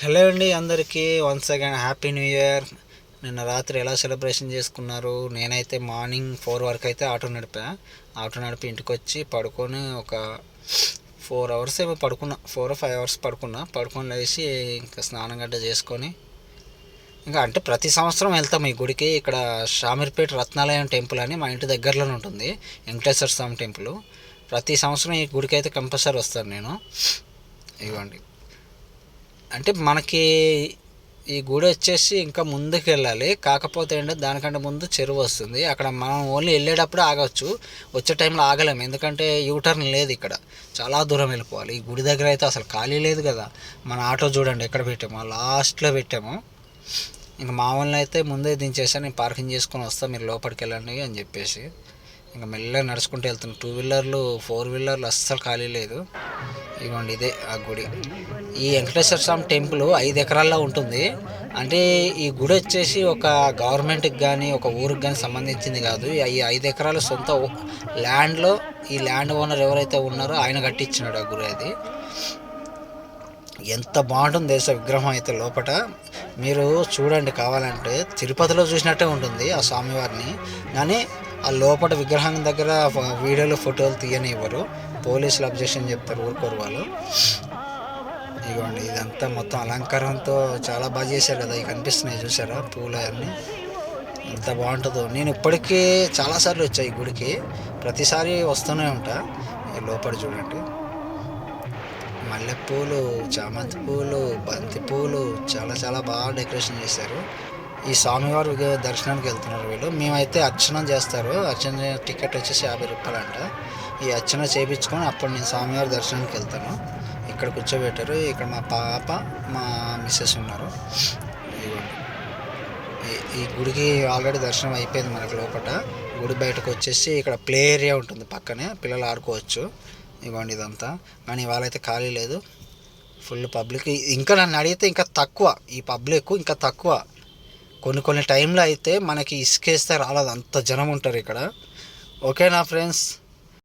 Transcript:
Hello అండి అందరికీ. Once again happy new year నిన్న రాత్రి ఎలా సెలబ్రేషన్ చేసుకున్నారు? నేనైతే మార్నింగ్ ఫోర్ వరకు అయితే ఆటో నడిపా. ఆటో నడిపి ఇంటికి వచ్చి పడుకొని ఒక ఫోర్ అవర్స్ ఏమో పడుకున్నా. ఫోర్ ఫైవ్ అవర్స్ పడుకున్నా. పడుకొని లేచి ఇంకా స్నానం గడ్డ చేసుకొని ఇంకా అంటే ప్రతి సంవత్సరం వెళ్తాం ఈ గుడికి. ఇక్కడ షామీర్పేట రత్నాలయం టెంపుల్ అని మా ఇంటి దగ్గరలోనే ఉంటుంది. వెంకటేశ్వర స్వామి టెంపుల్. ప్రతి సంవత్సరం ఈ గుడికి అయితే కంపల్సరీ వస్తాను నేను. ఇవ్వండి అంటే మనకి ఈ గుడి వచ్చేసి ఇంకా ముందుకు వెళ్ళాలి కాకపోతే ఏంటంటే దానికంటే ముందు చెరువు వస్తుంది. అక్కడ మనం ఓన్లీ వెళ్ళేటప్పుడు ఆగవచ్చు వచ్చే టైంలో ఆగలేము. ఎందుకంటే యూటర్న్ లేదు ఇక్కడ. చాలా దూరం వెళ్ళిపోవాలి. ఈ గుడి దగ్గర అయితే అసలు ఖాళీ లేదు కదా. మన ఆటో చూడండి ఎక్కడ పెట్టామో. లాస్ట్లో పెట్టాము. ఇంకా మా వాళ్ళని అయితే ముందే దించేసాను. నేను పార్కింగ్ చేసుకొని వస్తాను మీరు లోపలికి వెళ్ళండి అని చెప్పేసి. ఇంకా మెల్లగా నడుచుకుంటూ వెళ్తున్నాను టూ వీలర్లు ఫోర్ వీలర్లు అస్సలు ఖాళీ లేదు. ఇదిగోండి ఇదే ఆ గుడి. ఈ వెంకటేశ్వర స్వామి టెంపుల్ ఐదు ఎకరాల్లో ఉంటుంది. అంటే ఈ గుడి వచ్చేసి ఒక గవర్నమెంట్కి కానీ ఒక ఊరికి కానీ సంబంధించింది కాదు. ఈ ఐదు ఎకరాల సొంత ల్యాండ్లో ఈ ల్యాండ్ ఓనర్ ఎవరైతే ఉన్నారో ఆయన కట్టించినాడు ఆ గుడి అది. ఎంత బాగుంటుంది దేశ విగ్రహం అయితే లోపట. మీరు చూడండి కావాలంటే తిరుపతిలో చూసినట్టే ఉంటుంది ఆ స్వామివారిని. కానీ ఆ లోపల విగ్రహం దగ్గర వీడియోలు ఫోటోలు తీయనివ్వరు. పోలీసులు అబ్జెక్షన్ చెప్తారు ఊరుకోరు వాళ్ళు. ఇదిగోండి ఇదంతా మొత్తం అలంకారంతో చాలా బాగా చేశారు కదా ఇవి కనిపిస్తున్నాయి చూసారా? పూలు అన్నీ ఎంత బాగుంటుందో. నేను ఇప్పటికీ చాలాసార్లు వచ్చాయి ఈ గుడికి. ప్రతిసారి వస్తూనే ఉంటా. ఈ లోపల చూడండి. మల్లెపూలు చామంతి పూలు బంతి పూలు చాలా చాలా బాగా డెకరేషన్ చేశారు. ఈ స్వామివారు దర్శనానికి వెళ్తున్నారు వీళ్ళు. మేమైతే అర్చన చేస్తారు. అర్చన టికెట్ వచ్చేసి యాభై రూపాయలు అంట ఈ అర్చన చేయించుకొని అప్పుడు నేను స్వామివారి దర్శనానికి వెళ్తాను. ఇక్కడ కూర్చోబెట్టారు. ఇక్కడ మా పాప మా మిస్సెస్ ఉన్నారు. ఈ- గుడికి ఆల్రెడీ దర్శనం అయిపోయింది మనకి లోపల గుడి బయటకు వచ్చేసి ఇక్కడ ప్లే ఏరియా ఉంటుంది పక్కనే. పిల్లలు ఆడుకోవచ్చు. ఇవ్వండి ఇదంతా. కానీ ఇవాళైతే ఖాళీ లేదు. Full public. ఇంకా నన్ను అడిగితే ఇంకా తక్కువ. ఈ పబ్లిక్ ఇంకా తక్కువ. కొన్ని కొన్ని టైంలో అయితే మనకి ఇసుకేస్తే రాలేదు. అంత జనం ఉంటారు ఇక్కడ. ఓకే నా ఫ్రెండ్స్?